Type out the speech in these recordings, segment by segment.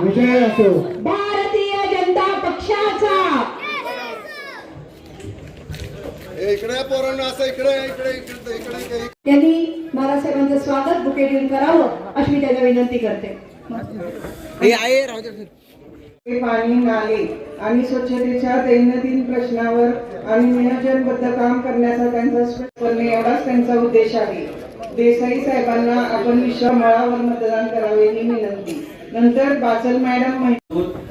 विजय असो भारतीय जनता पक्षाचा ए, इकडे या पोरांना असं इकडे इकडे इकडे इकडे इकडे त्यांनी बाळासाहेबांचं स्वागत बुके देऊन करावं अशी मी त्यांना विनंती करते ते पाणी नाले आणि स्वच्छतेच्या दैनंदिन प्रश्नावर आणि नियोजनबद्ध काम करण्याचा त्यांचा करणे एवढाच त्यांचा उद्देश आहे. देसाई साहेबांना आपण विश्वमळावर मतदान करावे ही विनंती. नंतर बाचल मॅडम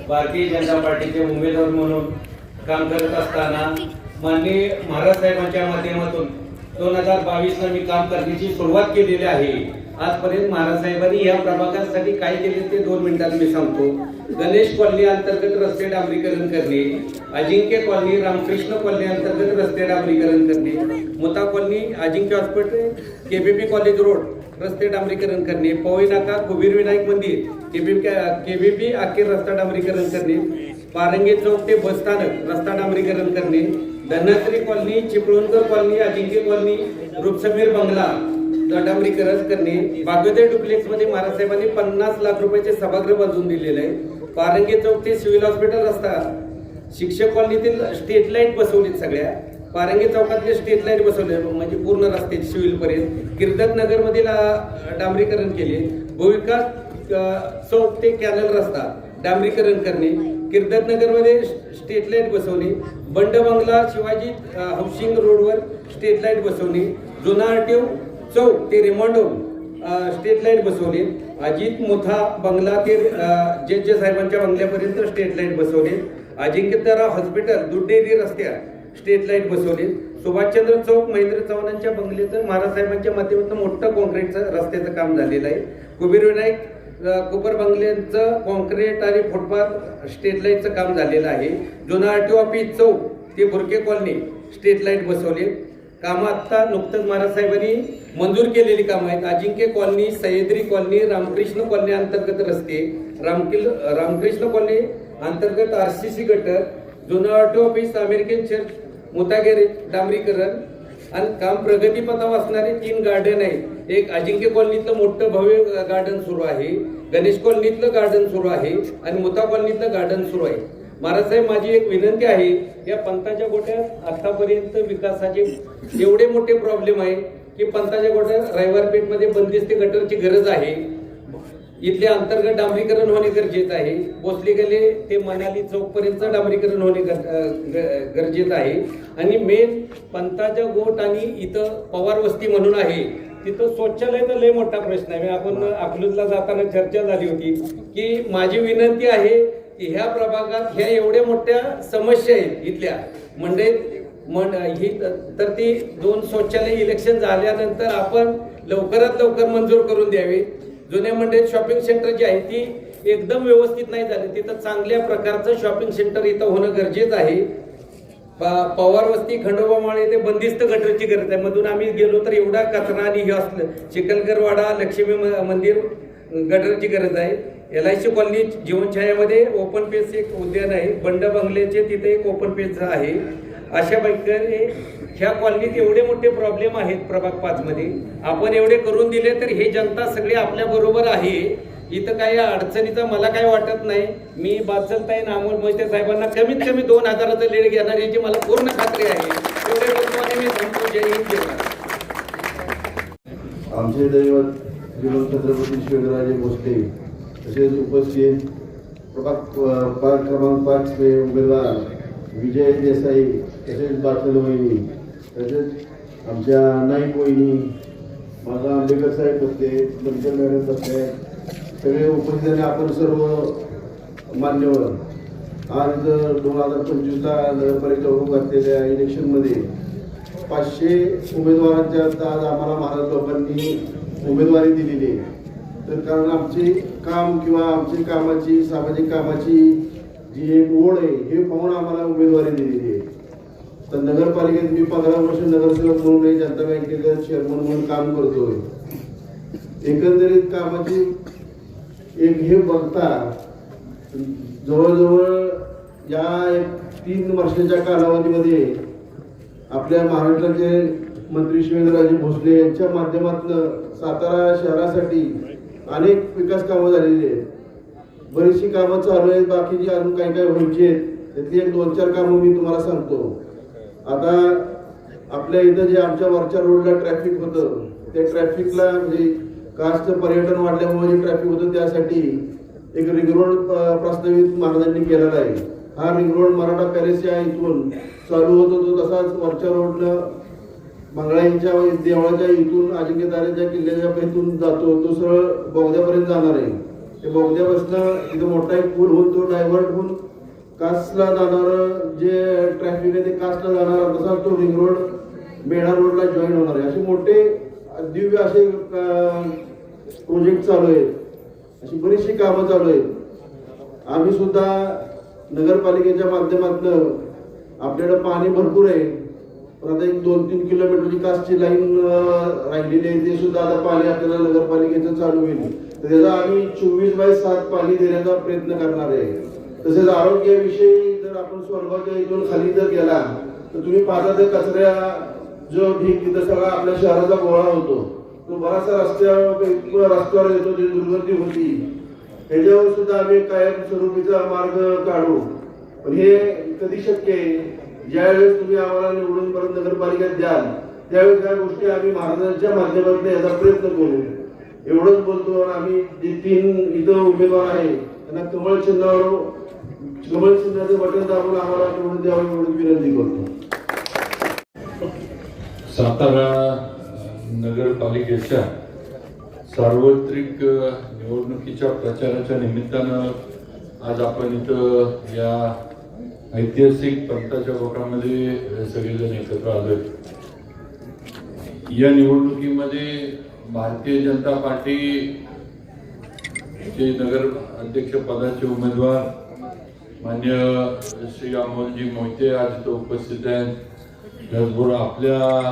भारतीय जनता पार्टीचे उमेदवार म्हणून काम करत असताना माननीय महाराज साहेबांच्या माध्यमातून दोन हजार बावीस ला मी काम करण्याची सुरुवात केलेली आहे. आजपर्यंत महाराज साहेबांनी या प्रभागासाठी काय केले ते दोन मिनिटात मी सांगतो. गणेश कॉलनी अंतर्गत रस्ते डांबरीकरण करणे अजिंक्य कॉलनी रामकृष्ण कॉलनी अंतर्गत रस्ते डांबरीकरण करणे मुता colony Ajinkya hospital KBP college road रस्ते डांबरीकरण करणे पवई नाका कुबीर विनायक मंदिर केबीपी केबीपी अखेर रस्ता डांबरीकरण करणे पारंगे चौक ते बसस्थानक रस्ता डांबरीकरण करणे Dhanashree colony Chiplunkar colony Ajinkya colony Rupsamir bungalow डांबरीकरण करणे. बागोदर डुप्लेक्समध्ये महाराजसाहेबांनी पन्नास लाख रुपयाचे सभागृह बांधून दिलेले आहे. पारंगे चौक ते सिव्हिल हॉस्पिटल रस्ता. शिक्षक कॉलनीतील स्ट्रीट लाइट बसवलीत सगळ्या. पारंगे चौकातले स्ट्रीट लाइट बसवले म्हणजे पूर्ण रस्ते सिव्हिल पर्यंत कीर्तन नगर मधील डांबरीकरण केले. भूविकास चौक ते कॅनल रस्ता. डांबरीकरण करणे. कीर्तन नगरमध्ये स्ट्रीट लाइट बसवणे. बंड बंगला शिवाजी हाऊसिंग रोडवर स्ट्रीट लाइट बसवणे. जुना आरटीओ चौक ते रिमॉन्डो स्ट्रीट लाइट बसवली. अजित मोठा बंगला ते जे जे साहेबांच्या बंगल्यापर्यंत स्ट्रीट लाइट बसवली. अजिंक्यतारा हॉस्पिटल दुडेरी रस्त्या स्ट्रीट लाइट बसवली. सुभाषचंद्र चौक महेंद्र चव्हाणांच्या बंगल्याचं महाराज साहेबांच्या माध्यमातून मोठं कॉन्क्रीटचं रस्त्याचं काम झालेलं आहे. कुबीर विनायक कुपर बंगल्यांचं कॉन्क्रीट आणि फुटपाथ स्ट्रीट लाईटचं काम झालेलं आहे. जुना आरटीओ ऑफिस चौक ते बुरके कॉलनी स्ट्रीट लाइट बसवली. कामं आत्ता नुकतंच महाराज साहेबांनी मंजूर केलेली कामं आहेत. अजिंक्य colony Sahyadri colony Ramakrishna colony अंतर्गत रस्ते रामकिल रामकृष्ण कॉलनी अंतर्गत आर सी सी गटर जुना ऑटो ऑफिस अमेरिकन चर्च मुतागेरे डांबरीकरण आणि काम प्रगतीपथावर असणारे तीन गार्डन आहेत. एक अजिंक्य कॉलनीतलं मोठं भव्य गार्डन सुरू आहे. गणेश कॉलनीतलं गार्डन सुरू आहे आणि मुता कॉलनीतलं गार्डन सुरू आहे. महाराजसाहेब माझी एक विनंती आहे या पंथाच्या गोट्यात आतापर्यंत विकासाचे एवढे मोठे प्रॉब्लेम आहे की पंथाच्या गोट्यात रविवारपेठमध्ये बंदिस्त गटरची गरज आहे. इथले अंतर्गत डांबरीकरण होणे गरजेचं आहे. भोसले गेले ते मनाली चौकपर्यंत डांबरीकरण होणे गर- ग- गरजेचं आहे. आणि मेन पंथाच्या गोट आणि इथं पवार वस्ती म्हणून आहे. तिथं शौचालयाचा लय मोठा प्रश्न आहे. आपण अकलूजला जाताना चर्चा झाली होती की माझी विनंती आहे की ह्या प्रभागात ह्या एवढ्या मोठ्या समस्या आहेत इथल्या. म्हणजे मन ही तर ती दोन शौचालय इलेक्शन झाल्यानंतर आपण लवकरात लवकर मंजूर करून द्यावी. जुन्या मंडळीत शॉपिंग सेंटर जी आहे ती एकदम व्यवस्थित नाही झाली. तिथं चांगल्या प्रकारचं शॉपिंग सेंटर इथं होणं गरजेचं आहे. पवार वस्ती खंडोबामाळे ते बंदिस्त गटरची गरज आहे. मधून आम्ही गेलो तर एवढा कचरा आणि हे असलं. चिखलगरवाडा लक्ष्मी म- मंदिर गटरची गरज आहे. एल आय सी कॉलनी जीवनछायामध्ये ओपन पेस एक उद्यान आहे. बंड बंगल्याचे तिथे एक ओपन पेस आहे. अशा प्रकारे ह्या कॉलनीत एवढे मोठे प्रॉब्लेम आहेत प्रभाग पाचमध्ये आपण एवढे करून दिले तर हे जनता सगळी आपल्याबरोबर आहे. इथं काही अडचणीचं मला काही वाटत नाही. मी बाचलताई नामोल मोहिते साहेबांना कमीत कमी दोन हजाराचं लेड घेणार याची मला पूर्ण खात्री आहे. एवढे लोकांनी मी थांबतो जय हिंद जय आमचे दैवत श्रीमंत छत्रपती शिवराजे भोसले तसेच उपस्थित प्रभाग प- पाच क्रमांक पाच चे उमेदवार विजय देसाई तसेच बाचल वहिनी तसेच आमच्या नाईक वहिनी माझा आंबेडकर साहेब बसते लंकर मॅडम बसले सगळे उपस्थित आपण सर्व मान्यवर. आज दोन हजार पंचवीसला नगरपालिका होऊ घातलेल्या इलेक्शनमध्ये पाचशे उमेदवारांच्या आज आम्हाला महाराज लोकांनी उमेदवारी दिलेली आहे. तर कारण आमचे काम किंवा आमची कामाची सामाजिक कामाची जी एक ओढ आहे हे पाहून आम्हाला उमेदवारी दिलेली आहे. तर नगरपालिकेत मी पंधरा वर्ष नगरसेवक म्हणून जनता बँकेचा चेअरमन म्हणून काम करतोय. एकंदरीत कामाची एक हे बघता जवळजवळ या एक तीन वर्षाच्या कालावधीमध्ये आपल्या महाराष्ट्राचे मंत्री शिवेंद्रराजे भोसले यांच्या माध्यमातून सातारा शहरासाठी अनेक विकास कामं झालेली आहेत. बरीचशी कामं चालू आहेत बाकीची अजून काही काही व्हायची आहेत. त्यातली एक दोन चार कामं मी तुम्हाला सांगतो. आता आपल्या इथं जे आमच्या वरच्या रोडला ट्रॅफिक होतं त्या ट्रॅफिकला म्हणजे कास्ट पर्यटन वाढल्यामुळे जे ट्रॅफिक होतं त्यासाठी एक रिंग रोड प्रस्तावित महाराजांनी केलेला आहे. हा रिंग रोड मराठा पॅलेसच्या इथून चालू होतो तो तसाच वरच्या रोडनं मंगळाईंच्या देवळाच्या इथून अजिंक्यताऱ्याच्या किल्ल्याच्या इथून जातो. तो सरळ बोगद्यापर्यंत जाणार आहे. ते बोगद्यापासून इथं मोठा एक पूल होऊन तो डायव्हर्ट होऊन कासला जाणार जे ट्रॅफिक आहे ते कासला जाणार तसा तो रिंग रोड मेढा रोडला जॉईन होणार आहे. असे मोठे दिव्य असे प्रोजेक्ट चालू आहेत. अशी बरीचशी कामं चालू आहेत. आम्ही सुद्धा नगरपालिकेच्या माध्यमातून आपल्याकडं पाणी भरपूर आहे. परत आता एक दोन तीन किलोमीटरची कासची लाईन राहिलेली आहे ते सुद्धा आता पाणी आपल्याला नगरपालिकेचं चालू होईल तर त्याचा आम्ही चोवीस बाय सात पाणी देण्याचा प्रयत्न करणार आहे. तसेच आरोग्याविषयी जर आपण स्वर्गाच्या इथून खाली जर गेला तर तुम्ही पाहता त्या कचऱ्या जो ढीक तिथं सगळा आपल्या शहराचा गोळा होतो. तो बराचसा रस्त्यावर रस्त्यावर येतो जी दुर्गती होती. त्याच्यावर सुद्धा आम्ही कायमस्वरूपीचा मार्ग काढू. पण हे कधी शक्य आहे? ज्यावेळेस तुम्ही आम्हाला निवडून परत नगरपालिकेत द्याल त्यावेळेस या गोष्टी आम्ही महाराजांच्या माध्यमातून याचा प्रयत्न करू. एवढंच बोलतो आणि आम्ही जे तीन इथं उमेदवार आहे त्यांना कमळ चिन्हावर कमळ चिन्हाचं बटन दाबून आम्हाला निवडून द्यावं एवढी विनंती करतो. सातारा नगरपालिकेच्या सार्वत्रिक निवडणुकीच्या प्रचाराच्या निमित्तानं आज आपण इथं या ऐतिहासिक पंथाच्या गोटामध्ये सगळेजण एकत्र आलोय. या निवडणुकीमध्ये भारतीय जनता पार्टी चे नगर अध्यक्ष पदाचे उमेदवार मान्य श्री अमोलजी मोहिते आज तो उपस्थित आहेत. त्याचबरोबर आपल्या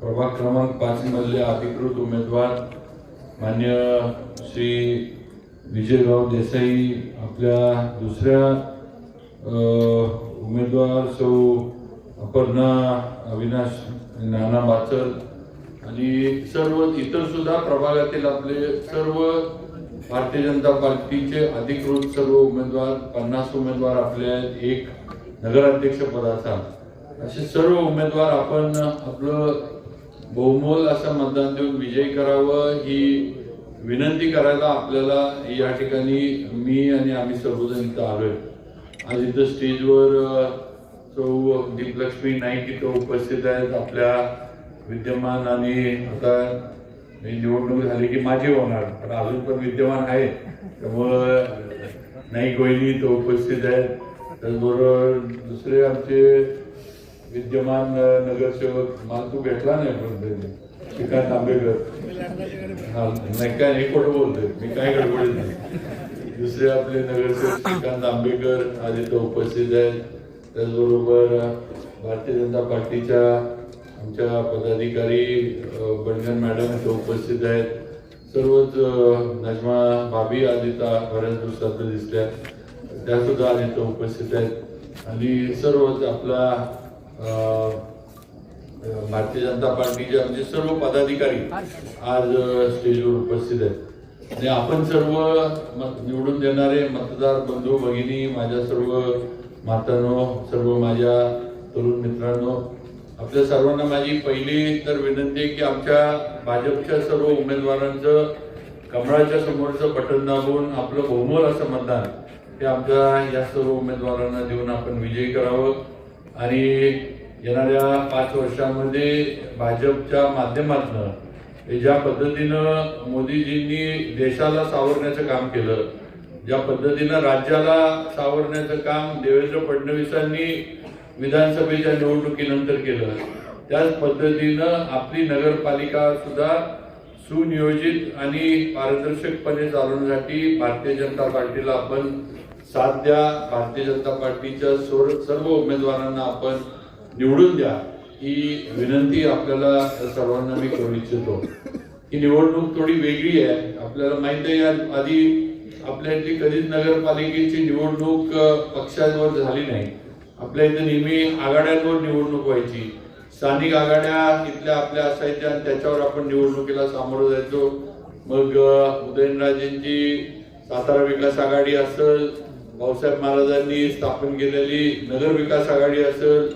प्रभाग क्रमांक पाच मधले अधिकृत उमेदवार मान्य श्री विजयराव देसाई आपल्या दुसऱ्या उमेदवार सौ अपर्णा अविनाश नाना बाचल आणि सर्व इतर सुद्धा प्रभागातील आपले सर्व भारतीय जनता पार्टीचे अधिकृत सर्व उमेदवार पन्नास उमेदवार आपले आहेत एक नगराध्यक्ष पदाचा. असे सर्व उमेदवार आपण आपलं बहुमोल असं मतदान देऊन विजयी करावं ही विनंती करायला आपल्याला या ठिकाणी मी आणि आम्ही सर्वजण इथं आलोय. आज इथं स्टेजवर अ, सौ दीपलक्ष्मी नाईक इथं उपस्थित आहेत आपल्या विद्यमान आणि आता निवडणूक झाली की माझी होणार पण अजून पण विद्यमान आहे त्यामुळं नाईक वहिनी इथं उपस्थित आहेत. त्याचबरोबर दुसरे आमचे विद्यमान नगरसेवक मला तू भेटला नाही पण श्रीकांत आंबेकर हा नाही काय हे खोटं बोलतोय. मी काय गडबडीत नाही. दुसरे आपले नगरसेवक श्रीकांत आंबेकर आज इथं उपस्थित आहेत. त्याचबरोबर भारतीय जनता पार्टीच्या आमच्या पदाधिकारी अ, बंडन मॅडम इथं उपस्थित आहेत. सर्वच नजमा भाभी आज इथं बऱ्याच दिवसात दिसल्या त्या सुद्धा आज इथं उपस्थित आहेत. आणि सर्वच आपला भारतीय जनता पार्टीचे आमचे सर्व पदाधिकारी आज स्टेजवर उपस्थित आहेत. आणि आपण सर्व मत निवडून देणारे मतदार बंधू भगिनी माझ्या सर्व मातांनो सर्व माझ्या तरुण मित्रांनो आपल्या सर्वांना माझी पहिली तर विनंती आहे की आमच्या भाजपच्या सर्व उमेदवारांचं कमळाच्या समोरचं बटन दाबून आपलं बहुमोल असं मतदान हे आमच्या या सर्व उमेदवारांना देऊन आपण विजयी करावं. आणि येणाऱ्या पाच वर्षामध्ये भाजपच्या माध्यमातून ज्या पद्धतीनं मोदीजींनी देशाला सावरण्याचं काम केलं ज्या पद्धतीनं राज्याला सावरण्याचं काम देवेंद्र फडणवीसांनी विधानसभेच्या निवडणुकीनंतर केलं त्याच पद्धतीनं आपली नगरपालिका सुद्धा सुनियोजित आणि पारदर्शकपणे चालवण्यासाठी भारतीय जनता पार्टीला आपण साथ द्या. भारतीय जनता पार्टीच्या सर्व उमेदवारांना आपण निवडून द्या. ही विनंती आपल्याला सर्वांना मी करू इच्छितो. ही निवडणूक थोडी वेगळी आहे. आपल्याला माहीत आहे या आधी आपल्या कधीच नगरपालिकेची निवडणूक पक्षांवर झाली नाही. आपल्या इथे नेहमी आघाड्यांवर निवडणूक व्हायची. स्थानिक आघाड्या इथल्या आपल्या असायच्या आणि त्याच्यावर आपण निवडणुकीला सामोरं जायचो. मग उदयनराजेंची सातारा विकास आघाडी असेल भाऊसाहेब महाराजांनी स्थापन केलेली नगर विकास आघाडी असेल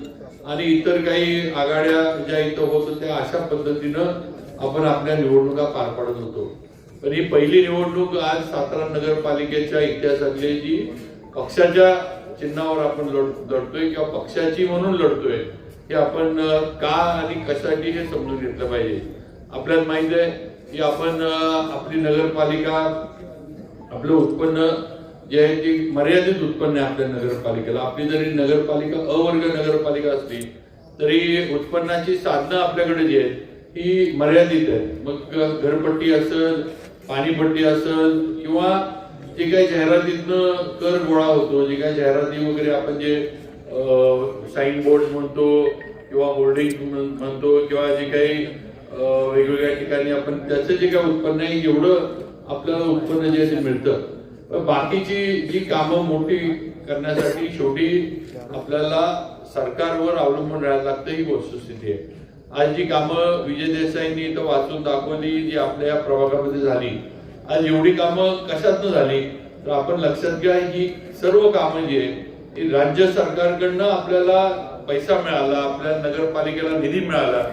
आणि इतर काही आघाड्या ज्या इथं होत होत्या अशा पद्धतीनं आपण आपल्या निवडणुका पार पाडत होतो. पण ही पहिली निवडणूक आज सातारा नगरपालिकेच्या इतिहासातली जी पक्षाच्या चिन्हावर आपण लढ- लढतोय किंवा पक्षाची म्हणून लढतोय हे आपण का आणि कशासाठी हे समजून घेतलं पाहिजे. आपल्याला माहीत आहे की आपण आपली नगरपालिका आपलं उत्पन्न जे आहे ती मर्यादित उत्पन्न आहे आपल्या नगरपालिकेला. आपली जरी नगरपालिका अवर्ग नगरपालिका असली तरी उत्पन्नाची साधनं आपल्याकडे जी आहेत ही मर्यादित आहेत. मग घरपट्टी असेल पाणीपट्टी असेल किंवा जे काही जाहिरातीतनं कर गोळा होतो जे काही जाहिराती वगैरे आपण जे साईन बोर्ड म्हणतो किंवा होर्डिंग म्हणतो किंवा जे काही वेगवेगळ्या ठिकाणी आपण त्याचं जे काही उत्पन्न आहे एवढं आपल्याला उत्पन्न जे आहे ते मिळतं. बाकीची जी कामं मोठी करण्यासाठी शेवटी आपल्याला सरकारवर अवलंबून राहायला लागतं ही वस्तुस्थिती आहे. आज जी कामं विजय देसाईंनी इथं वाचून दाखवली जी आपल्या या प्रभागामध्ये झाली आज एवढी कामं कशातनं झाली तर आपण लक्षात घ्या ही सर्व कामं जी आहे ती राज्य सरकारकडनं आपल्याला पैसा मिळाला आपल्या नगरपालिकेला निधी मिळाला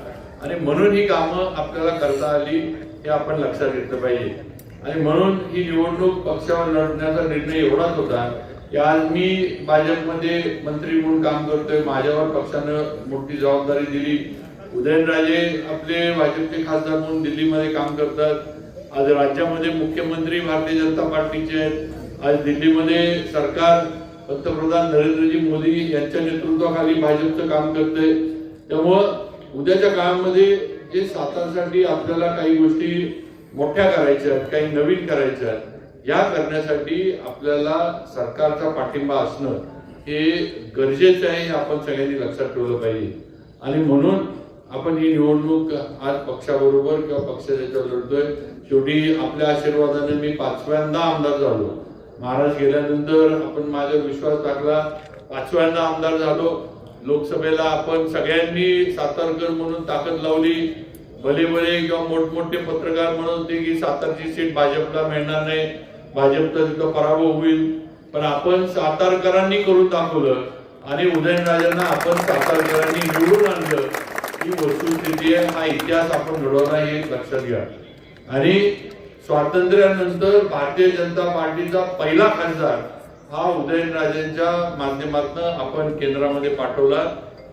आणि म्हणून ही कामं आपल्याला करता आली हे आपण लक्षात घेतलं पाहिजे. आणि म्हणून ही निवडणूक पक्षावर लढण्याचा निर्णय एवढाच होता की आज मी भाजपमध्ये मंत्री म्हणून काम करतोय माझ्यावर पक्षानं मोठी जबाबदारी दिली. उदयनराजे आपले भाजपचे खासदार म्हणून दिल्लीमध्ये काम करतात. आज राज्यामध्ये मुख्यमंत्री भारतीय जनता पार्टीचे आहेत. आज दिल्लीमध्ये सरकार पंतप्रधान नरेंद्रजी मोदी यांच्या नेतृत्वाखाली भाजपचं काम करतंय. त्यामुळं उद्याच्या काळामध्ये जे सातारसाठी आपल्याला काही गोष्टी मोठ्या करायच्या आहेत काही नवीन करायच्या आहेत. या करण्यासाठी आपल्याला सरकारचा पाठिंबा असणं हे गरजेचं आहे हे आपण सगळ्यांनी लक्षात ठेवलं पाहिजे. आणि म्हणून आपण ही निवडणूक आज पक्षाबरोबर किंवा पक्षाच्या लढतोय शेवटी आपल्या आशीर्वादाने मी पाचव्यांदा आमदार झालो. महाराज गेल्यानंतर आपण माझ्यावर विश्वास टाकला पाचव्यांदा आमदार झालो. लोकसभेला आपण सगळ्यांनी सातारकर म्हणून ताकद लावली. भले भले किंवा मोठमोठे पत्रकार म्हणत होते की सातारची सीट भाजपला मिळणार नाही भाजपचा तिथं पराभव होईल. पण आपण सातारकरांनी करून दाखवलं आणि उदयनराजांना आपण सातारकरांनी निवडून आणलं ही वस्तुस्थिती आहे हा इतिहास आपण घडवला हे लक्षात घ्या. आणि स्वातंत्र्यानंतर भारतीय जनता पार्टीचा पहिला खासदार हा उदयनराजेंच्या माध्यमातून आपण केंद्रामध्ये पाठवला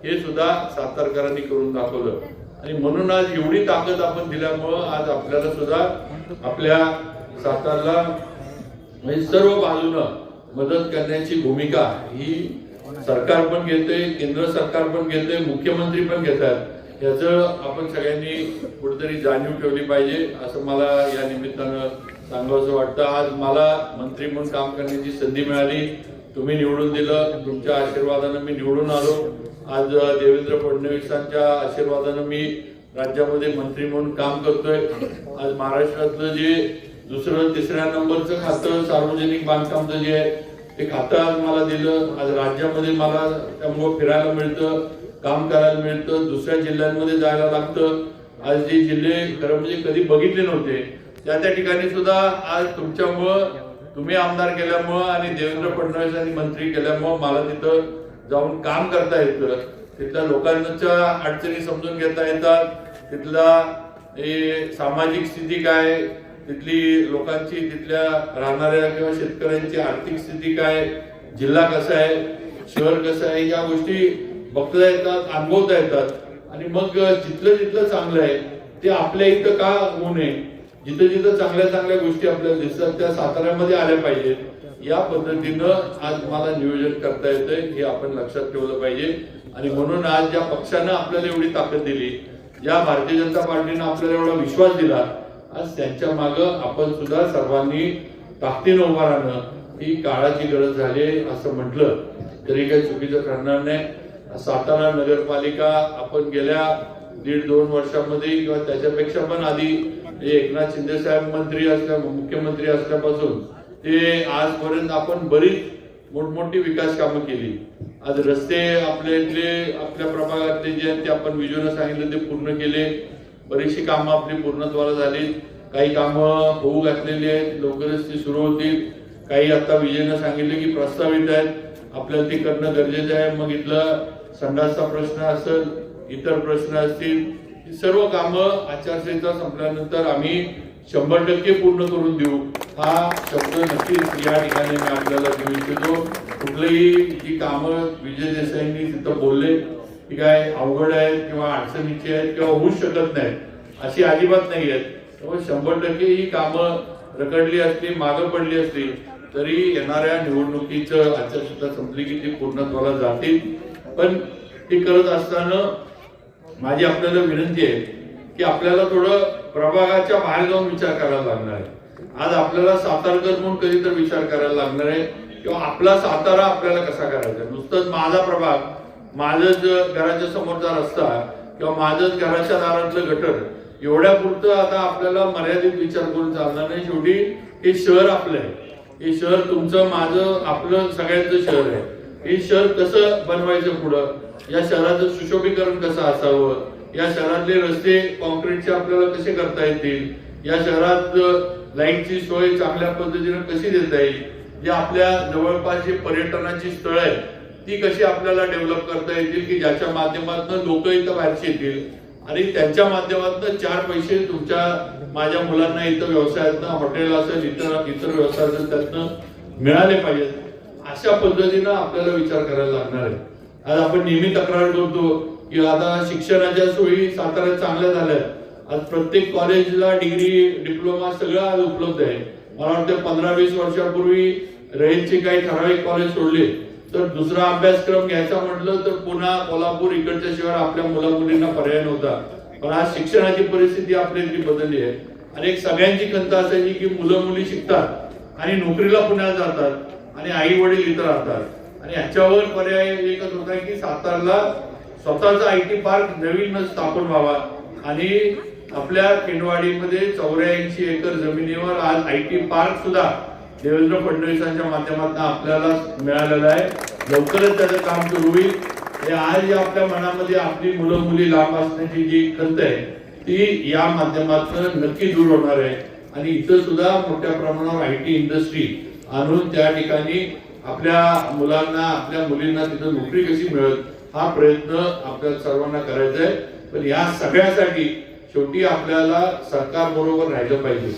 हे सुद्धा सातारकरांनी करून दाखवलं. आणि म्हणून आज एवढी ताकद आपण दिल्यामुळं आज आपल्याला सुद्धा आपल्या सातारला म्हणजे सर्व बाजूनं मदत करण्याची भूमिका ही सरकार पण घेते केंद्र सरकार पण घेते मुख्यमंत्री पण घेतात. याचं आपण सगळ्यांनी कुठेतरी जाणीव ठेवली पाहिजे असं मला या निमित्तानं सांगावंसं वाटतं. आज मला मंत्री म्हणून काम करण्याची संधी मिळाली. तुम्ही निवडून दिलं. तुमच्या आशीर्वादानं मी निवडून आलो. आज देवेंद्र फडणवीसांच्या आशीर्वादानं मी राज्यामध्ये मंत्री म्हणून काम करतोय. आज महाराष्ट्रातलं जे दुसरं तिसऱ्या नंबरचं खातं सार्वजनिक बांधकामचं जे आहे ते खातं आज मला दिलं. आज राज्यामध्ये मला त्यामुळं फिरायला मिळतं काम करायला मिळतं दुसऱ्या जिल्ह्यांमध्ये जायला लागतं. आज जे जिल्हे खरं म्हणजे कधी बघितले नव्हते त्या त्या ठिकाणी सुद्धा आज तुमच्यामुळं तुम्ही आमदार केल्यामुळं आणि देवेंद्र फडणवीस मंत्री केल्यामुळं मला तिथं जाऊन काम करता येतं. तिथल्या लोकांच्या अडचणी समजून घेता येतात. तिथला हे सामाजिक स्थिती काय? तिथली लोकांची तिथल्या राहणाऱ्या किंवा शेतकऱ्यांची आर्थिक स्थिती काय? जिल्हा कसा आहे? शहर कसं आहे? या गोष्टी बघता येतात अनुभवता येतात. आणि मग जिथलं जिथलं चांगलं आहे ते आपल्या इथं का होऊ नये? जिथं जिथं चांगल्या चांगल्या गोष्टी आपल्याला दिसतात त्या साताऱ्यामध्ये आल्या पाहिजेत. या पद्धतीनं आज मला नियोजन करता येतंय हे आपण लक्षात ठेवलं पाहिजे. आणि म्हणून आज ज्या पक्षानं आपल्याला एवढी ताकद दिली ज्या भारतीय जनता पार्टीनं आपल्याला एवढा विश्वास दिला आज त्यांच्या मागं आपण सुद्धा सर्वांनी ताकदीनं उभा राहणं ही काळाची गरज झाली असं म्हटलं तरी काही चुकीचं ठरणार नाही. सातारा नगरपालिका आपण गेल्या दीड दोन वर्षामध्ये किंवा त्याच्यापेक्षा पण आधी म्हणजे एकनाथ शिंदे साहेब मंत्री असल्या मुख्यमंत्री असल्यापासून ते आजपर्यंत आपण बरीच मोठमोठी विकास कामं केली. आज रस्ते आपल्या इथले आपल्या प्रभागातले जे आहेत ते आपण विजून सांगितलं ते पूर्ण केले. बरीचशी कामं आपली पूर्णत्वाला झाली. काही कामं होऊ घातलेली आहेत लवकरच ती सुरू होतील. काही आता विजयनं सांगितले की प्रस्तावित आहेत. आपल्याला ते करणं गरजेचं आहे. मग इथलं संडासचा प्रश्न असेल इतर प्रश्न असतील ही सर्व कामं आचारसंहिता संपल्यानंतर आम्ही शंभर टक्के पूर्ण करून देऊ. हा शब्द नक्कीच या ठिकाणी मी आपल्याला देऊ इच्छितो कुठलंही जी कामं विजय देसाईंनी तिथं बोलले की काय अवघड आहेत किंवा अडचणीची आहेत किंवा होऊच शकत नाहीत अशी अजिबात नाही आहेत. त्यामुळे शंभर टक्के ही कामं रखडली असली मागं पडली असली तरी येणाऱ्या निवडणुकीचं आचारसंहिता संपली की ती पूर्णत्वाला जातील. पण ते करत असताना माझी आपल्याला विनंती आहे की आपल्याला थोडं प्रभागाच्या बाहेर जाऊन विचार करायला लागणार आहे. आज आपल्याला सातारकर म्हणून कधी तर विचार करायला लागणार आहे. किंवा आपला सातारा आपल्याला कसा करायचा? नुसतंच माझा प्रभाग माझंच घराच्या समोरचा रस्ता किंवा माझंच घराच्या दारातलं गटर एवढ्या पुरतं आता आपल्याला मर्यादित विचार करून चालणार नाही. शेवटी हे शहर आपलं आहे. हे शहर तुमचं माझं आपलं सगळ्यांचं शहर आहे. हे शहर कसं बनवायचं पुढं? या शहराचं सुशोभीकरण कसं असावं? या शहरातले रस्ते कॉन्क्रीटचे आपल्याला कसे करता येतील? या शहरात लाईटची सोय चांगल्या पद्धतीने कशी देता येईल? जे आपल्या जवळपास जे पर्यटनाची स्थळं आहेत ती कशी आपल्याला डेव्हलप करता येतील की ज्याच्या माध्यमातून लोक इथं बाहेरचे येतील? आणि त्यांच्या माध्यमातून चार पैसे तुमच्या माझ्या मुलांना इथं व्यवसायातनं हॉटेल असेल इतर इतर व्यवसाय असेल त्यातनं मिळाले पाहिजेत. अशा पद्धतीनं आपल्याला विचार करायला लागणार आहे. आज आपण नेहमी तक्रार करतो की आता शिक्षणाच्या सोयी साताऱ्यात चांगल्या झाल्या आज प्रत्येक कॉलेजला डिग्री डिप्लोमा सगळं आज उपलब्ध आहे. मला वाटतं पंधरा वीस वर्षापूर्वी रहितचे काही ठराविक कॉलेज सोडले तर दुसरा अभ्यासक्रम घ्यायचा म्हटलं तर पुन्हा कोल्हापूर इकडच्या शिवाय आपल्या मुला मुलींना पर्याय नव्हता. पण आज शिक्षणाची परिस्थिती आपल्या इथली बदलली आहे. आणि एक सगळ्यांची खंत असायची की मुलं मुली शिकतात आणि नोकरीला पुण्यात जातात आणि आई वडील इथं राहतात. आणि ह्याच्यावर पर्याय एकच होता की सातारला स्वतःचा आय टी पार्क नवीन स्थापन व्हावा आणि आपल्या किंडवाडीमध्ये चौऱ्याऐंशी एकर जमिनीवर आज आय टी पार्क सुद्धा देवेंद्र फडणवीसांच्या माध्यमातून आपल्याला मिळालेला आहे. लवकरच त्याचं काम सुरू होईल. हे आज जे आपल्या मनामध्ये आपली मुलं मुली लांब असण्याची जी खंत आहे ती या माध्यमातून नक्की दूर होणार आहे. आणि इथं सुद्धा मोठ्या प्रमाणावर आय टी इंडस्ट्री आणून त्या ठिकाणी आपल्या मुलांना आपल्या मुलींना तिथं नोकरी कशी मिळत हा प्रयत्न आपल्या सर्वांना करायचा आहे. पण या सगळ्यासाठी शेवटी आपल्याला सरकार बरोबर राहिलं पाहिजे.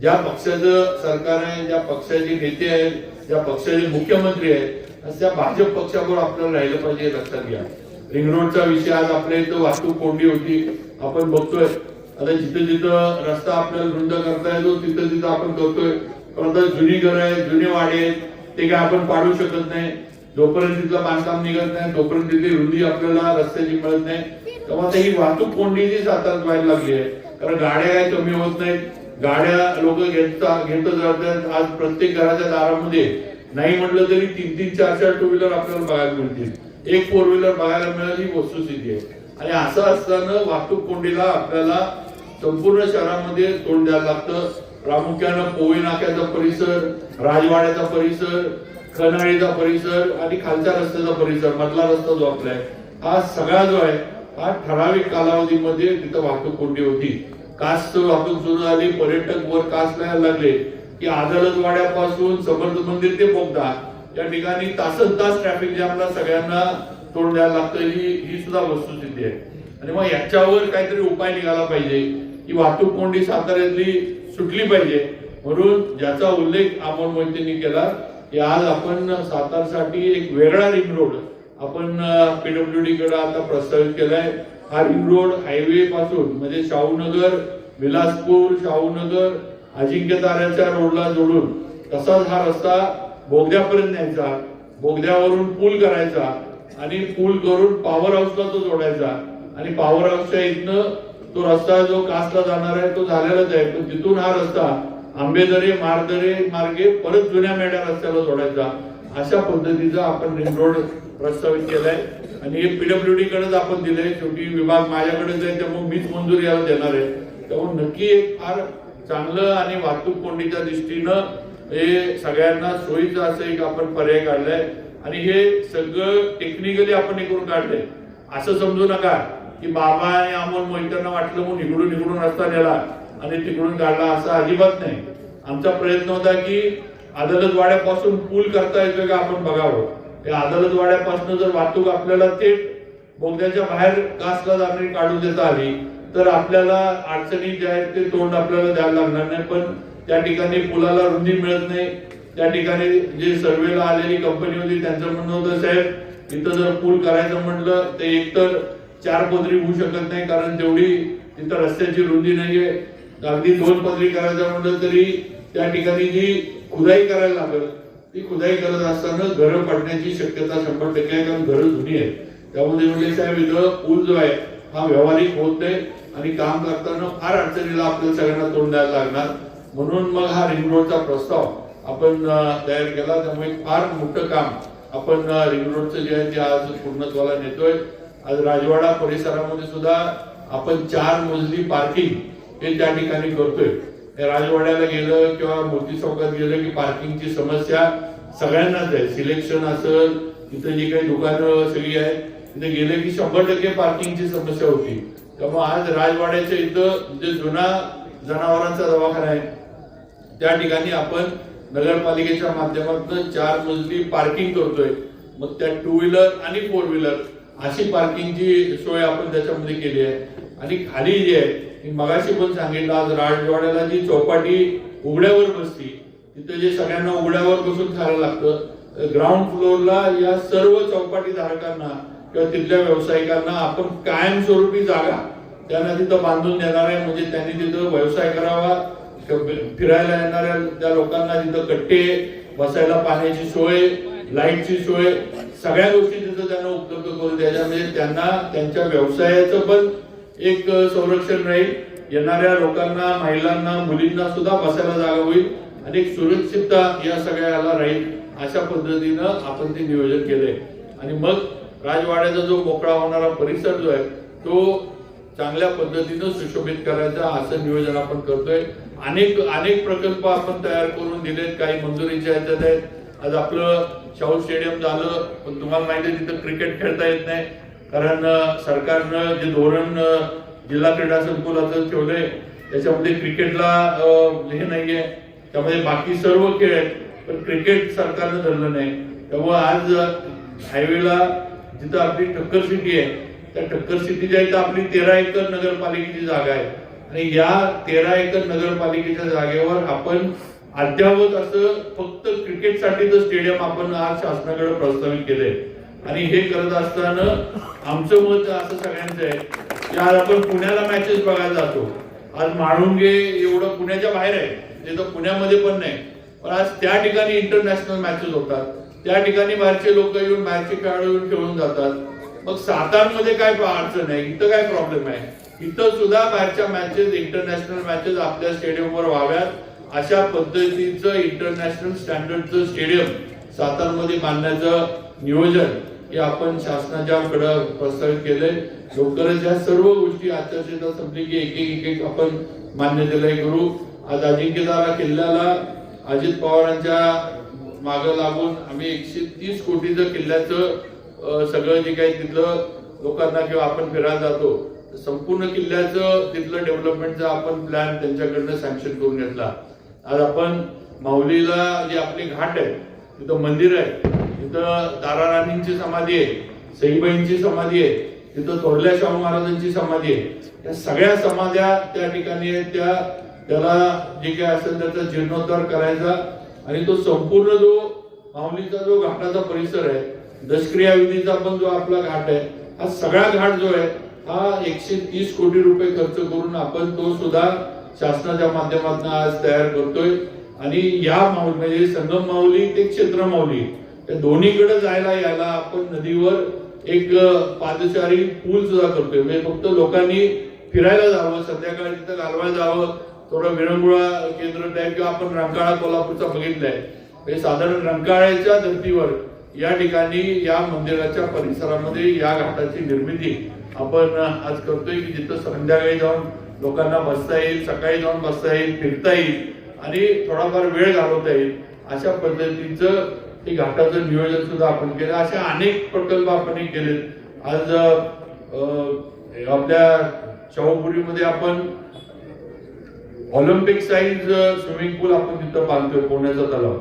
ज्या पक्षाचं सरकार आहे ज्या पक्षाचे नेते आहेत ज्या पक्षाचे मुख्यमंत्री आहेत त्या भाजप पक्षाबरोबर आपल्याला राहिलं पाहिजे लक्षात घ्या. रिंग रोडचा विषय आज आपल्या इथं वाहतूक कोंडी होती. आपण बघतोय. आता जिथं जिथं रस्ता आपल्याला रुंद करता येतो तिथं तिथं आपण करतोय. पण आता जुनी घरं आहेत जुने वाडे आहेत ते काय आपण पाडू शकत नाही. जोपर्यंत तिथलं बांधकाम निघत नाही तोपर्यंत तिथे रुंदी आपल्याला रस्त्याची मिळत नाही. तेव्हा आता ही वाहतूक कोंडीची आता व्हायला लागली आहे. कारण गाड्या काही कमी होत नाहीत. गाड्या लोक घेता घेतच राहतात आज प्रत्येक घराच्या दारामध्ये नाही म्हटलं तरी तीन तीन चार चार टू व्हीलर आपल्याला बघायला मिळतील. एक फोर व्हीलर बघायला मिळाली ही वस्तुस्थिती आहे. आणि असं असताना वाहतूक कोंडीला आपल्याला संपूर्ण शहरामध्ये तोंड द्यायला लागतं. प्रामुख्यानं पोवे नाक्याचा परिसर राजवाड्याचा परिसर खनाळीचा परिसर आणि खालच्या रस्त्याचा परिसर मधला रस्ता जो आपला आहे हा सगळा जो आहे हा ठराविक कालावधीमध्ये तिथं वाहतूक कोंडी होती. कास वाहतूक सुरू झाली पर्यटक वर कास यायला लागले की आदलत वाड्यापासून समर्थ मंदिर ते बोगदा. या ठिकाणी तासन तास ट्रॅफिक जॅमला सगळ्यांना तोंड द्यायला लागतं ही ही सुद्धा वस्तुस्थिती आहे. आणि मग याच्यावर काहीतरी उपाय निघाला पाहिजे की वाहतूक कोंडी साताऱ्यातली सुटली पाहिजे. म्हणून ज्याचा उल्लेख आपण मोहितेंनी केला की आज आपण सातारसाठी एक वेगळा रिंग रोड आपण पीडब्ल्यूडी कडे आता प्रस्तावित केलाय हा रिंग रोड हायवे पासून म्हणजे शाहूनगर विलासपूर शाहूनगर अजिंक्य ताऱ्याच्या रोडला जोडून तसाच हा रस्ता बोगद्यापर्यंत न्यायचा बोगद्यावरून पूल करायचा आणि पूल करून पॉवर हाऊसला तो जोडायचा. आणि पॉवर हाऊसच्या इथनं तो रस्ता जो कासला जाणार आहे तो झालेलाच आहे. पण तिथून हा रस्ता आंबेदरे मारदरे मार्गे परत जुन्या मेढ्या रस्त्याला जोडायचा. अशा पद्धतीचा आपण रिंग रोड प्रस्तावित केलाय. आणि हे पीडब्ल्यूडी कडेच आपण दिलंय. शेवटी विभाग माझ्याकडेच आहे त्यामुळे मीच मंजुरी याला देणार आहे. त्यामुळे नक्की एक फार चांगलं आणि वाहतूक कोंडीच्या दृष्टीनं हे सगळ्यांना सोयीचं असं एक आपण पर्याय काढलाय. आणि हे सगळं टेक्निकली आपण हे करून काढलंय. असं समजू नका की बाबा आणि अमोल मोहितांना वाटलं म्हणून इकडून इकडून रस्ता नेला आणि तिकडून काढला असं अजिबात नाही. आमचा प्रयत्न होता की अदालत वाड्यापासून पूल करता येतोय का आपण बघावं. त्या अदालत वाड्यापासून जर वाहतूक आपल्याला थेट बोगद्याच्या बाहेर कासला जाणारी काढून देता आली तर आपल्याला अडचणी ज्या आहेत ते तोंड आपल्याला द्यायला लागणार नाही. पण त्या ठिकाणी पुलाला रुंदी मिळत नाही. त्या ठिकाणी जे सर्वेला आलेली कंपनी होती त्यांचं म्हणणं होतं साहेब इथं जर पूल करायचं म्हटलं तर एकतर चार पदरी होऊ शकत नाही कारण तेवढी तिथं रस्त्याची रुंदी नाहीये. अगदी दोन पदरी करायचं म्हटलं तरी त्या ठिकाणी जी खुदाई करायला लागल. ती खुदाई करत असताना घरं पडण्याची शक्यता शंभर टक्के आहे कारण घरं जुनी आहेत. त्यामध्ये म्हणजे साहेब इथं पूल जो आहे हा व्यावहारिक होत नाही आणि काम करताना फार अडचणीला आपल्याला सगळ्यांना तोंड द्यायला लागणार. म्हणून मग हा रिंग रोडचा प्रस्ताव आपण तयार केला. त्यामुळे फार मोठं काम आपण रिंग रोडचं जे आहे ते आज पूर्णत्वाला नेतोय. आज राजवाडा परिसरामध्ये सुद्धा आपण चार मजली पार्किंग हे त्या ठिकाणी करतोय. राजवाड्याला गेलं किंवा मोती चौकात गेलं की पार्किंगची समस्या सगळ्यांनाच आहे. सिलेक्शन असेल इथं जी काही दुकानं सगळी आहेत तिथे गेले की शंभर टक्के पार्किंगची समस्या होती. त्यामुळे आज राजवाड्याच्या इथं जे जुना जनावरांचा दवाखाना आहे त्या ठिकाणी आपण नगरपालिकेच्या माध्यमातून चार मजली पार्किंग करतोय. मग त्या टू व्हीलर आणि फोर व्हीलर अशी पार्किंगची सोय आपण त्याच्यामध्ये केली आहे. आणि खाली जी आहे मी मगाशी पण सांगितलं आज राजवाड्याला जी चौपाटी उघड्यावर बसती तिथं जे सगळ्यांना उघड्यावर बसून खायला लागतं ग्राउंड फ्लोअरला या सर्व चौपाटी धारकांना किंवा तिथल्या व्यावसायिकांना आपण कायमस्वरूपी जागा त्यांना तिथं बांधून देणार आहे म्हणजे त्यांनी तिथं व्यवसाय करावा फिरायला येणाऱ्या त्या लोकांना तिथं कट्टे बसायला पाण्याची सोय लाईटची सोय सगळ्या गोष्टी तिथं त्यांना उपलब्ध करून द्यायच्या म्हणजे त्यांना त्यांच्या व्यवसायाचं पण एक संरक्षण राहील. येणाऱ्या लोकांना महिलांना मुलींना सुद्धा बसायला जागा होईल आणि एक सुरक्षितता या सगळ्याला राहील अशा पद्धतीनं आपण ते नियोजन केलंय. आणि मग राजवाड्याचा जो मोकळा होणारा परिसर जो आहे तो चांगल्या पद्धतीनं सुशोभित करायचा असं नियोजन आपण करतोय. अनेक अनेक प्रकल्प आपण तयार करून दिलेत. काही मंजुरीच्या ह्याच्यात आहेत. आज आपलं शाहू स्टेडियम झालं पण तुम्हाला माहिती आहे तिथं क्रिकेट खेळता येत नाही. कारण सरकारनं जे धोरण जिल्हा क्रीडा संकुलाचं ठेवलंय त्याच्यामध्ये क्रिकेटला हे नाहीये. त्यामध्ये बाकी सर्व खेळ आहेत पण क्रिकेट सरकारनं धरलं नाही. त्यामुळे आज हायवेला जिथं आपली टक्कर सिटी आहे त्या टक्कर सिटीच्या इथं आपली तेरा एकर नगरपालिकेची जागा आहे. आणि या तेरा एकर नगरपालिकेच्या जागेवर आपण अद्यावत असं फक्त क्रिकेटसाठीचं स्टेडियम आपण आज शासनाकडे प्रस्तावित केलंय. आणि हे करत असताना आमचं मत असं सगळ्यांचं आहे की आज आपण पुण्याला मॅचेस बघायला जातो. आज म्हाळुंगे एवढं पुण्याच्या बाहेर आहे ते तर पुण्यामध्ये पण नाही. पण आज त्या ठिकाणी इंटरनॅशनल मॅचेस होतात. त्या ठिकाणी बाहेरचे लोक येऊन बाहेरचे खेळाडू येऊन खेळून जातात. मग सातारमध्ये काय अडचण आहे? इथं काय प्रॉब्लेम आहे? इथं सुद्धा बाहेरच्या मॅचेस इंटरनॅशनल मॅचेस आपल्या स्टेडियमवर व्हाव्यात. अशा पद्धतीचं इंटरनॅशनल स्टँडर्डचं स्टेडियम सातारमध्ये बांधण्याचं नियोजन हे आपण शासनाच्याकडे प्रस्तावित केलंय. लवकरच या सर्व गोष्टी आचारसंहिता संपली की एक एक एक एक आपण मान्यतेला हे करू. आज अजिंक्यदारा किल्ल्याला अजित पवारांच्या मागं लागून आम्ही एकशे तीस कोटीचं किल्ल्याचं सगळं जे काही तिथलं लोकांना किंवा आपण फिरायला जातो संपूर्ण किल्ल्याचं तिथलं डेव्हलपमेंटचा आपण प्लॅन त्यांच्याकडनं सँक्शन करून घेतला. आज आपण माऊलीला जे आपली घाट आहे तिथं मंदिर आहे तिथं दाराराणींची समाधी आहे सईबाईंची समाधी आहे तिथं थोरल्या शाहू महाराजांची समाधी आहे. या सगळ्या समाध्या त्या ठिकाणी आहेत त्या त्याला जे काय असेल त्याचा जीर्णोद्धार करायचा आणि तो संपूर्ण जो माऊलीचा जो घाटाचा परिसर आहे दशक्रिया विधीचा पण जो आपला घाट आहे हा सगळा घाट जो आहे हा एकशे तीस कोटी रुपये खर्च करून आपण तो सुद्धा शासनाच्या माध्यमातून आज तयार करतोय. आणि या माऊली म्हणजे संगम माऊली ते क्षेत्र माऊली त्या दोन्हीकडे जायला यायला आपण नदीवर एक पादचारी पूल सुद्धा करतोय. म्हणजे फक्त लोकांनी फिरायला जावं संध्याकाळी तिथं घालवायला जावं थोडं विरंगुळा केंद्र टाईप किंवा आपण रंकाळा कोल्हापूरचा बघितलाय. म्हणजे साधारण रंकाळ्याच्या धर्तीवर या ठिकाणी या मंदिराच्या परिसरामध्ये या घाटाची निर्मिती आपण आज करतोय की जिथं संध्याकाळी जाऊन लोकांना बसता येईल सकाळी जाऊन बसता येईल फिरता येईल आणि थोडाफार वेळ घालवता येईल अशा पद्धतीचं हे घाटाचं नियोजन सुद्धा आपण केलं. असे अनेक प्रकल्प आपण केले आज आपल्या शाहूपुरीमध्ये आपण ऑलिम्पिक साईज स्विमिंग पूल आपण तिथं बांधतोय पुण्याचा तलाव.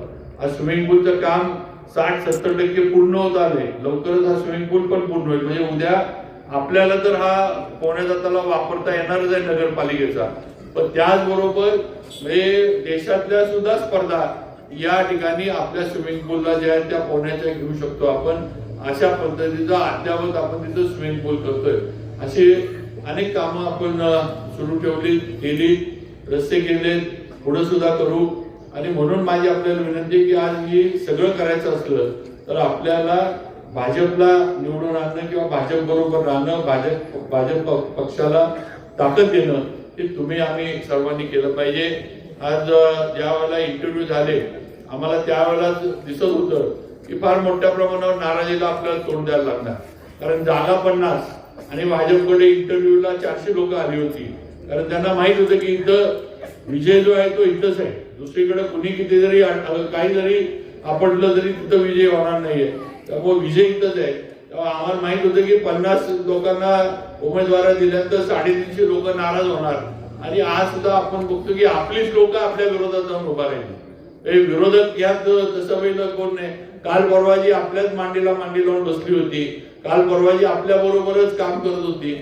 आज स्विमिंग पूलचं काम साठ सत्तर टक्के पूर्ण होत आले लवकरच हा स्विमिंग पूल पण पूर्ण होईल. म्हणजे उद्या आपल्याला तर हा पोहण्याचा तलाव वापरता येणारच आहे नगरपालिकेचा. पण त्याचबरोबर म्हणजे देशातल्या सुद्धा स्पर्धा या ठिकाणी आपल्या स्विमिंग पूलला ज्या आहेत त्या पोहण्याच्या घेऊ शकतो आपण. अशा पद्धतीचा अद्यावत आपण तिथं स्विमिंग पूल करतोय. असे अनेक कामं आपण सुरू ठेवली केली रस्ते केले पुढे सुद्धा करू. आणि म्हणून माझी आपल्याला विनंती की आज हे सगळं करायचं असलं तर आपल्याला भाजपला निवडून आणणं किंवा भाजप बरोबर राहणं भाजप भाजप प- पक्षाला ताकद देणं हे तुम्ही आम्ही सर्वांनी केलं पाहिजे. आज ज्या वेळेला इंटरव्ह्यू झाले आम्हाला त्यावेळेला दिसत होतं की फार मोठ्या प्रमाणावर नाराजीला आपल्याला तोंड द्यायला लागणार. कारण जागा पन्नास आणि भाजपकडे इंटरव्ह्यूला चारशे लोक आली होती. कारण त्यांना माहीत होतं की इथं विजय जो आहे तो इथंच आहे. दुसरीकडे कुणी किती जरी काही जरी आपटलं तरी तिथं विजय होणार नाहीये. त्यामुळे विजय इथंच आहे. तेव्हा आम्हाला माहीत होतं की पन्नास लोकांना उमेदवार दिल्यानंतर साडेतीनशे लोक नाराज होणार. आणि आज सुद्धा आपण बघतो की आपलीच लोक आपल्या विरोधात जाऊन उभा राहिली. विरोधक यात तसं वेगळं कोण नाही. काल परवाजी आपल्याच मांडीला मांडी लावून बसली होती. काल परवाजी आपल्या बरोबरच काम करत होती.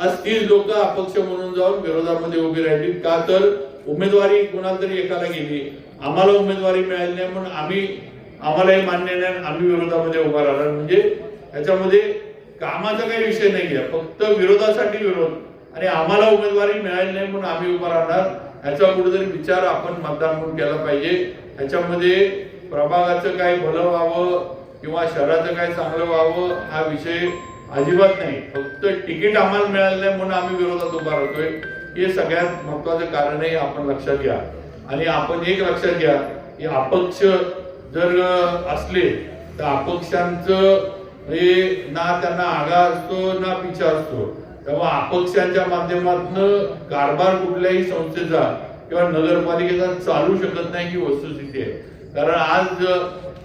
आज तीच लोक अपक्ष म्हणून जाऊन विरोधामध्ये उभी राहिली. का तर उमेदवारी कुणाला तरी एकाला गेली. आम्हाला उमेदवारी मिळाली नाही म्हणून आम्ही आम्हालाही मान्य नाही आम्ही विरोधामध्ये उभा राहणार. म्हणजे याच्यामध्ये कामाचा काही विषय नाहीये. फक्त विरोधासाठी विरोध. आणि आम्हाला उमेदवारी मिळाली नाही म्हणून आम्ही उभा राहणार. ह्याचा कुठेतरी विचार आपण मतदान म्हणून केला पाहिजे. ह्याच्यामध्ये प्रभागाचं काय भलं व्हावं किंवा शहराचं काय चांगलं व्हावं हा विषय अजिबात नाही. फक्त तिकीट आम्हाला मिळालं नाही म्हणून आम्ही विरोधात उभा राहतोय. हे सगळ्यात महत्वाचं कारणही आपण लक्षात घ्या. आणि आपण एक लक्षात घ्या की अपक्ष जर असले तर अपक्षांचं हे ना त्यांना आगा असतो ना पिछा असतो. तेव्हा अपक्षांच्या माध्यमातून कारभार कुठल्याही संस्थेचा किंवा नगरपालिकेचा चालू शकत नाही ही वस्तुस्थिती आहे. कारण आज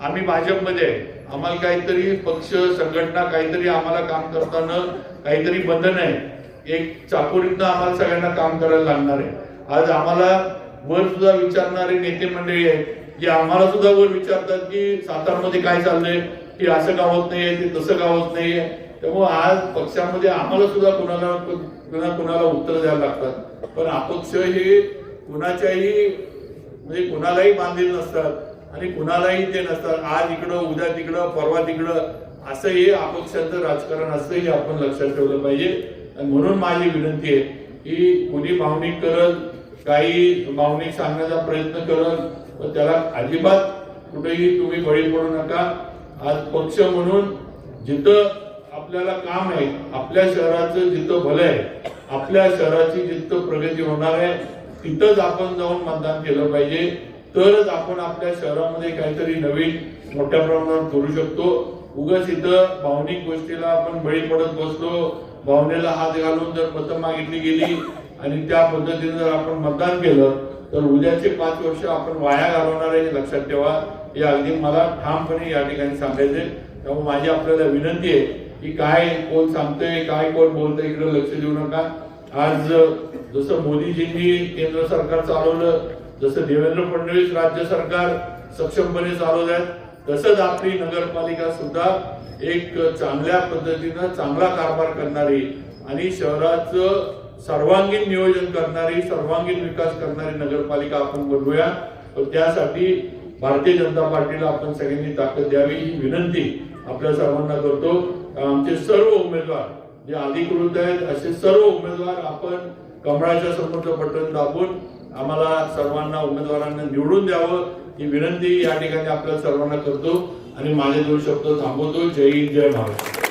आम्ही भाजपमध्ये आहे. आम्हाला काहीतरी पक्ष संघटना काहीतरी आम्हाला काम करताना काहीतरी बंधन आहे. एक चाकोरीतनं आम्हाला सगळ्यांना काम करायला लागणार आहे. आज आम्हाला वर सुद्धा विचारणारे नेते मंडळी आहेत जे आम्हाला सुद्धा वर विचारतात की सातारमध्ये काय चाललंय की असं का होत नाहीये ते तसं का होत नाहीये. त्यामुळे आज पक्षामध्ये आम्हाला सुद्धा कुणाला कुणा कुणाला उत्तर द्यायला लागतात. पण अपक्ष हे कुणाच्याही म्हणजे कुणालाही बांधील नसतात आणि कुणालाही ते नसतात. आज इकडं उद्या तिकडं परवा तिकडं असं हे अपक्षाचं राजकारण असं हे आपण लक्षात ठेवलं पाहिजे. आणि म्हणून माझी विनंती आहे की कुणी भावनिक करत काही भावनिक सांगण्याचा प्रयत्न करत पण त्याला अजिबात कुठेही तुम्ही बळी पडू नका. आज पक्ष म्हणून जिथं आपल्याला काम आहे. आपल्या शहराचं जिथं भलं आहे आपल्या शहराची जिथं प्रगती होणार आहे तिथंच आपण जाऊन मतदान केलं पाहिजे. तरच आपण आपल्या शहरामध्ये काहीतरी नवीन मोठ्या प्रमाणावर करू शकतो. उगाच इथं भावनिक गोष्टीला आपण बळी पडत बसलो. भावनेला हात घालून जर मतं मागितली गेली आणि त्या पद्धतीने जर आपण मतदान केलं तर उद्याचे पाच वर्ष आपण वाया घालवणार आहे हे लक्षात ठेवा. हे अगदी मला ठामपणे या ठिकाणी सांगायचे त्यामुळे माझी आपल्याला विनंती आहे की काय कोण सांगतोय काय कोण बोलतोय इकडे लक्ष देऊ नका. आज जसं मोदीजींनी केंद्र सरकार चालवलं जसं देवेंद्र फडणवीस राज्य सरकार सक्षमपणे चालवत आहेत तसंच आपली नगरपालिका सुद्धा एक चांगल्या पद्धतीनं चांगला कारभार करणारी आणि शहराचं सर्वांगीण नियोजन करणारी सर्वांगीण विकास करणारी नगरपालिका आपण बनवूया. तर त्यासाठी भारतीय जनता पार्टीला आपण सगळ्यांनी ताकद द्यावी ही विनंती आपल्या सर्वांना करतो. आमचे सर्व उमेदवार जे अधिकृत आहेत असे सर्व उमेदवार आपण कमळाच्या समोरचं बटन दाबून आम्हाला सर्वांना उमेदवारांना निवडून द्यावं ही विनंती या ठिकाणी आपल्या सर्वांना करतो आणि माझे दोन शब्द थांबवतो. जय हिंद जय महाराष्ट्र.